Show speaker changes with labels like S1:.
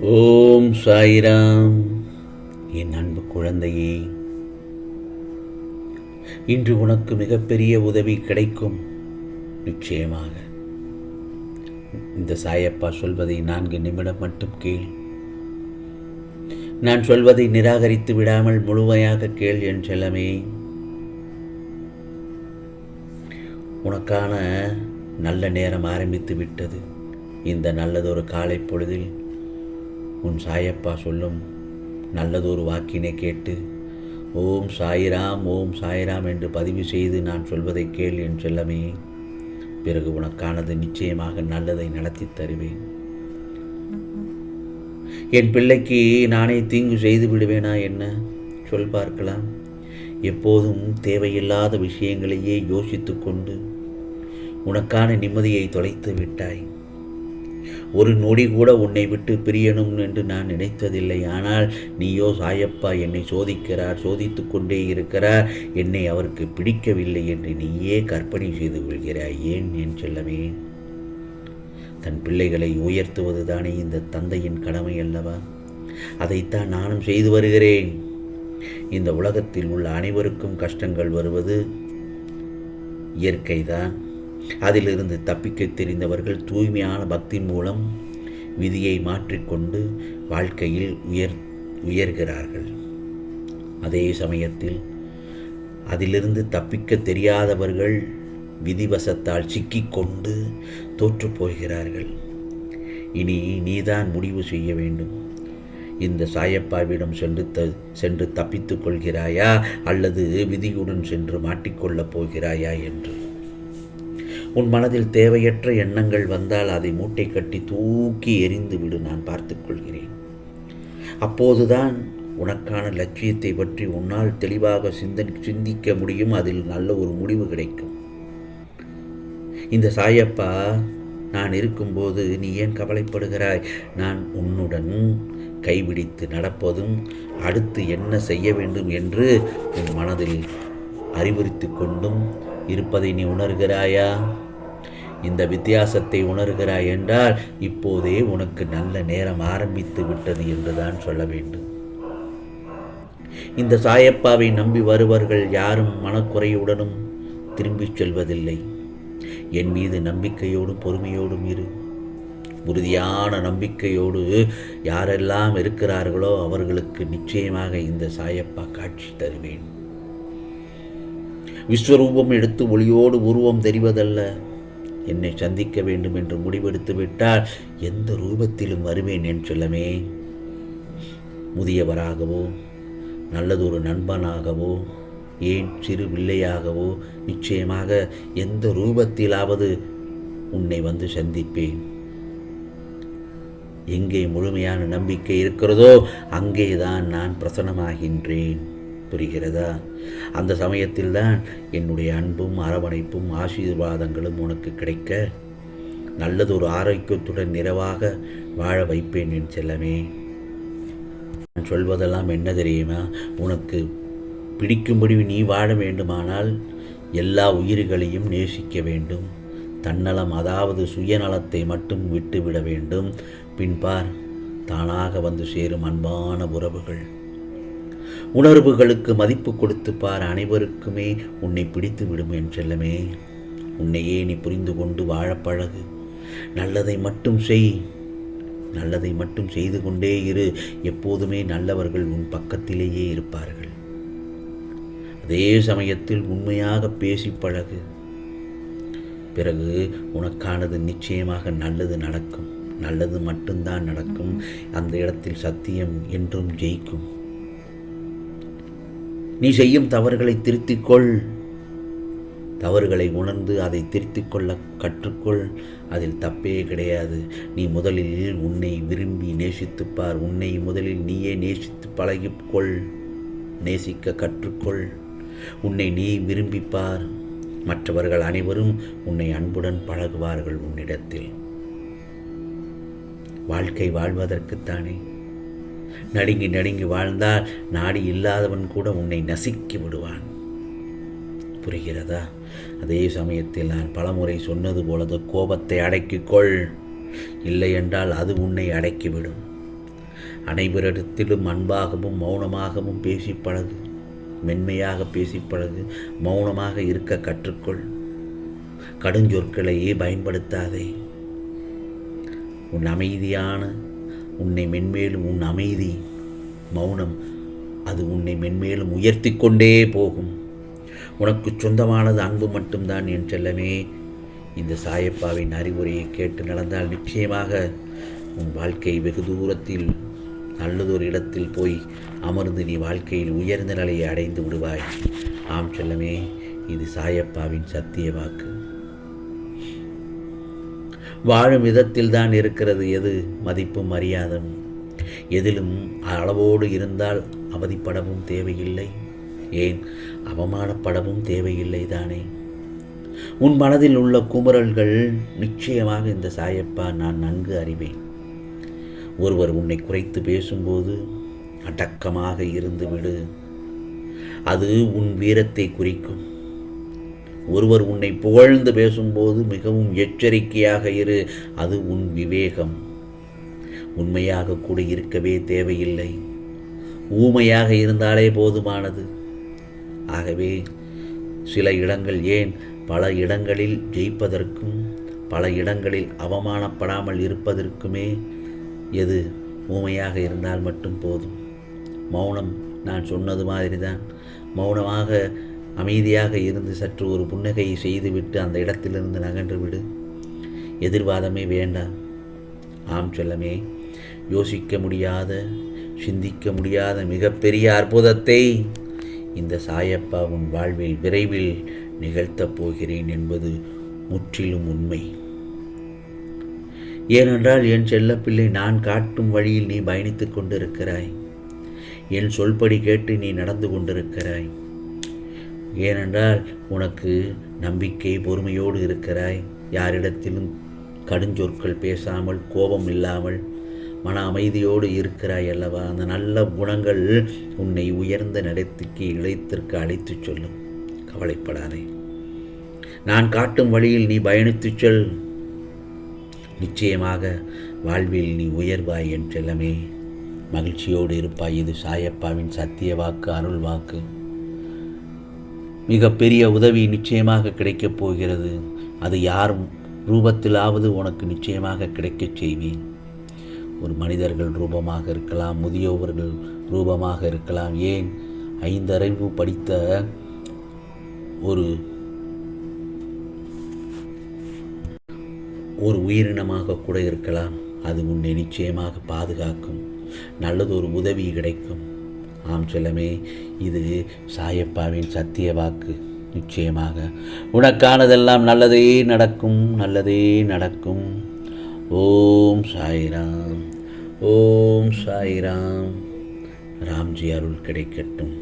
S1: ஓம் சாய்ராம். என் அன்பு குழந்தையே இன்று உனக்கு மிகப்பெரிய உதவி கிடைக்கும். நிச்சயமாக. இந்த சாயப்பா சொல்வதை நான்கு நிமிடம் மட்டும் கேள். நான் சொல்வதை நிராகரித்து விடாமல் முழுமையாக கேள் என் செல்லமே. உனக்கான நல்ல நேரம் ஆரம்பித்து விட்டது. இந்த நல்லதொரு காலை பொழுதில் உன் சாயப்பா சொல்லும் நல்லதொரு வாக்கினை கேட்டு ஓம் சாயிராம் ஓம் சாயிராம் என்று பதிவு செய்து நான் சொல்வதை கேள் என் செல்லமே. பிறகு உனக்கானது நிச்சயமாக நல்லதை நடத்தி தருவேன். என் பிள்ளைக்கு நானே தீங்கு செய்து விடுவேனா என்ன? சொல் பார்க்கலாம். எப்போதும் தேவையில்லாத விஷயங்களையே யோசித்து கொண்டு உனக்கான நிம்மதியை தொலைத்து விட்டாய். ஒரு நொடி கூட உன்னை விட்டு பிரியணும் என்று நான் நினைத்ததில்லை. ஆனால் நீயோ சாயப்பா என்னை சோதிக்கிறார் சோதித்து கொண்டே இருக்கிறார். என்னை அவருக்கு பிடிக்கவில்லை என்று நீயே கற்பனை செய்து கொள்கிறாய். ஏன் என் செல்லமே? தன் பிள்ளைகளை உயர்த்துவது தானே இந்த தந்தையின் கடமை அல்லவா? அதைத்தான் நானும் செய்து வருகிறேன். இந்த உலகத்தில் உள்ள அனைவருக்கும் கஷ்டங்கள் வருவது இயற்கைதான். அதிலிருந்து தப்பிக்க தெரிந்தவர்கள் தூய்மையான பக்தி மூலம் விதியை மாற்றிக்கொண்டு வாழ்க்கையில் உயர் உயர்கிறார்கள். அதே சமயத்தில் அதிலிருந்து தப்பிக்க தெரியாதவர்கள் விதிவசத்தால் சிக்கிக்கொண்டு தோற்று போகிறார்கள். இனி நீதான் முடிவு செய்ய வேண்டும். இந்த சாயப்பாவிடம் சென்று த சென்று தப்பித்துக் கொள்கிறாயா அல்லது விதியுடன் சென்று மாட்டிக்கொள்ளப் போகிறாயா என்று. உன் மனதில் தேவையற்ற எண்ணங்கள் வந்தால் அதை மூட்டை கட்டி தூக்கி எரிந்து விடு நான் பார்த்துக்கொள்கிறேன் அப்போதுதான் உனக்கான லட்சியத்தை பற்றி உன்னால் தெளிவாக சிந்தனை சிந்திக்க முடியும். அதில் நல்ல ஒரு முடிவு கிடைக்கும். இந்த சாயப்பா நான் இருக்கும்போது நீ ஏன் கவலைப்படுகிறாய்? நான் உன்னுடன் கைபிடித்து நடப்பதும் அடுத்து என்ன செய்ய வேண்டும் என்று உன் மனதில் அறிவுறுத்தி கொண்டும் இருப்பதை நீ உணர்கிறாயா? இந்த வித்தியாசத்தை உணர்கிறாய் என்றால் இப்போதே உனக்கு நல்ல நேரம் ஆரம்பித்து விட்டது என்றுதான் சொல்ல வேண்டும். இந்த சாயப்பாவை நம்பி வருவர்கள் யாரும் மனக்குறையுடனும் திரும்பிச் செல்வதில்லை. என் மீது நம்பிக்கையோடும் பொறுமையோடும் இரு. உறுதியான நம்பிக்கையோடு யாரெல்லாம் இருக்கிறார்களோ அவர்களுக்கு நிச்சயமாக இந்த சாயப்பா காட்சி தருவேன். விஸ்வரூபம் எடுத்து ஒளியோடு உருவம் தெரிவதல்ல. என்னை சந்திக்க வேண்டும் என்று முடிவெடுத்து விட்டால் எந்த ரூபத்திலும் வருவேன் என் சொல்லமே. முதியவராகவோ நல்லதொரு நண்பனாகவோ ஏன் சிறு பிள்ளையாகவோ நிச்சயமாக எந்த ரூபத்திலாவது உன்னை வந்து சந்திப்பேன். எங்கே முழுமையான நம்பிக்கை இருக்கிறதோ அங்கேதான் நான் பிரசனமாகின்றேன் புரிகிறதா? அந்த சமயத்தில்தான் என்னுடைய அன்பும் அரவணைப்பும் ஆசீர்வாதங்களும் உனக்கு கிடைக்க நல்லதொரு ஆரோக்கியத்துடன் நிறைவாக வாழ வைப்பேன் என் செல்லமே. நான் சொல்வதெல்லாம் என்ன தெரியுமா? உனக்கு பிடிக்கும்படி நீ வாழ வேண்டுமானால் எல்லா உயிர்களையும் நேசிக்க வேண்டும். தன்னலம் அதாவது சுயநலத்தை மட்டும் விட்டுவிட வேண்டும். பின்பார் தானாக வந்து சேரும் அன்பான உறவுகள். உணர்வுகளுக்கு மதிப்பு கொடுத்து பார் அனைவருக்குமே. உன்னை பிடித்து விடும் என் செல்லமே. உன்னையே நீ புரிந்து கொண்டு வாழப்பழகு நல்லதை மட்டும் செய். நல்லதை மட்டும் செய்து கொண்டே இரு. எப்போதுமே நல்லவர்கள் உன் பக்கத்திலேயே இருப்பார்கள். அதே சமயத்தில் உண்மையாக பேசி பழகு. பிறகு உனக்கானது நிச்சயமாக நல்லது நடக்கும். நல்லது மட்டும்தான் நடக்கும். அந்த இடத்தில் சத்தியம் என்றும் ஜெயிக்கும். நீ செய்யும் தவறுகளை திருத்திக்கொள். தவறுகளை உணர்ந்து அதை திருத்திக் கொள்ள கற்றுக்கொள். அதில் தப்பே கிடையாது. நீ முதலில் உன்னை விரும்பி நேசித்துப்பார். உன்னை முதலில் நீயே நேசித்து பழகிக்கொள். நேசிக்க கற்றுக்கொள். உன்னை நீ விரும்பிப்பார். மற்றவர்கள் அனைவரும் உன்னை அன்புடன் பழகுவார்கள் உன்னிடத்தில். வாழ்க்கை வாழ்வதற்குத்தானே நடுங்கி நடுங்கி வாழ்ந்தால் நாடி இல்லாதவன் கூட உன்னை நசுக்கி விடுவான். புரிகிறதா? அதே சமயத்தில் நான் பலமுறை சொன்னது போலது கோபத்தை அடக்கிக்கொள். இல்லை என்றால் அது உன்னை அடக்கிவிடும். அனைவரிடத்திலும் அன்பாகவும் மௌனமாகவும் பேசி பழகு. மென்மையாக பேசி பழகு. மௌனமாக இருக்க கற்றுக்கொள். கடுஞ்சொற்களையே பயன்படுத்தாதே. உன் அமைதியான உன்னை மென்மேலும் உன் அமைதி மௌனம் அது உன்னை மென்மேலும் உயர்த்தி கொண்டே போகும். உனக்கு சொந்தமானது அன்பு மட்டும்தான் என் செல்லமே. இந்த சாயப்பாவின் அறிவுரையை கேட்டு நடந்தால் நிச்சயமாக உன் வாழ்க்கை வெகு தூரத்தில் நல்லதொரு இடத்தில் போய் அமர்ந்து நீ வாழ்க்கையில் உயர்ந்த நிலையை அடைந்து விடுவாய். ஆம் செல்லமே இது சாயப்பாவின் சத்திய வாக்கு. வாழும் விதத்தில் தான் இருக்கிறது. எது? மதிப்பும் மரியாதும் எதிலும் அளவோடு இருந்தால் அவதிப்படவும் தேவையில்லை. ஏன்? அவமானப்படவும் தேவையில்லை தானே. உன் மனதில் உள்ள குமுறல்கள் நிச்சயமாக இந்த சாயப்பா நான் நன்கு அறிவேன். ஒருவர் உன்னை குறைத்து பேசும்போது அடக்கமாக இருந்துவிடு. அது உன் வீரத்தை குறிக்கும். ஒருவர் உன்னை புகழ்ந்து பேசும்போது மிகவும் எச்சரிக்கையாக இரு அது உன் விவேகம். உண்மையாக கூட இருக்கவே தேவையில்லை. ஊமையாக இருந்தாலே போதுமானது. ஆகவே சில இடங்கள் ஏன் பல இடங்களில் ஜெயிப்பதற்கும் பல இடங்களில் அவமானப்படாமல் இருப்பதற்குமே எது? ஊமையாக இருந்தால் மட்டும் போதும். மௌனம் நான் சொன்னது மாதிரி தான் மௌனமாக அமைதியாக இருந்து சற்று ஒரு புன்னகையை செய்துவிட்டு அந்த இடத்திலிருந்து நகன்று விடு. எதிர்வாதமே வேண்டாம் ஆம் செல்லமே யோசிக்க முடியாத சிந்திக்க முடியாத மிகப்பெரிய அற்புதத்தை இந்த சாயப்பா உன் வாழ்வில் விரைவில் நிகழ்த்தப் போகிறேன் என்பது முற்றிலும் உண்மை. ஏனென்றால் என் செல்லப்பிள்ளை நான் காட்டும் வழியில் நீ பயணித்துக் கொண்டிருக்கிறாய். என் சொல்படி கேட்டு நீ நடந்து கொண்டிருக்கிறாய். ஏனென்றால் உனக்கு நம்பிக்கை பொறுமையோடு இருக்கிறாய். யாரிடத்திலும் கடுஞ்சொற்கள் பேசாமல் கோபம் இல்லாமல் மன அமைதியோடு இருக்கிறாய் அல்லவா? அந்த நல்ல குணங்கள் உன்னை உயர்ந்த நடத்திக்கு இழைத்திற்கு அழைத்துச் சொல்லும். கவலைப்படாதே. நான் காட்டும் வழியில் நீ பயணித்துச் செல். நிச்சயமாக வாழ்வில் நீ உயர்வாய் என் செல்லமே. மகிழ்ச்சியோடு இருப்பாய். இது சாயப்பாவின் சத்திய வாக்கு அருள் வாக்கு. மிகப்பெரிய உதவி நிச்சயமாக கிடைக்கப் போகிறது. அது யார் ரூபத்திலாவது உனக்கு நிச்சயமாக கிடைக்கச் செய்வேன். ஒரு மனிதர்கள் ரூபமாக இருக்கலாம் முதியோவர்கள் ரூபமாக இருக்கலாம். ஏன்? ஐந்தறிவு படித்த ஒரு ஒரு உயிரினமாக கூட இருக்கலாம். அது உன்னை நிச்சயமாக பாதுகாக்கும். நல்லதொரு உதவி கிடைக்கும். ஆம் செல்லமே இது சாயப்பாவின் சத்திய வாக்கு. நிச்சயமாக உனக்கானதெல்லாம் நல்லதே நடக்கும் நல்லதே நடக்கும். ஓம் சாய்ராம் ஓம் சாய்ராம். ராம்ஜி அருள் கிடைக்கட்டும்.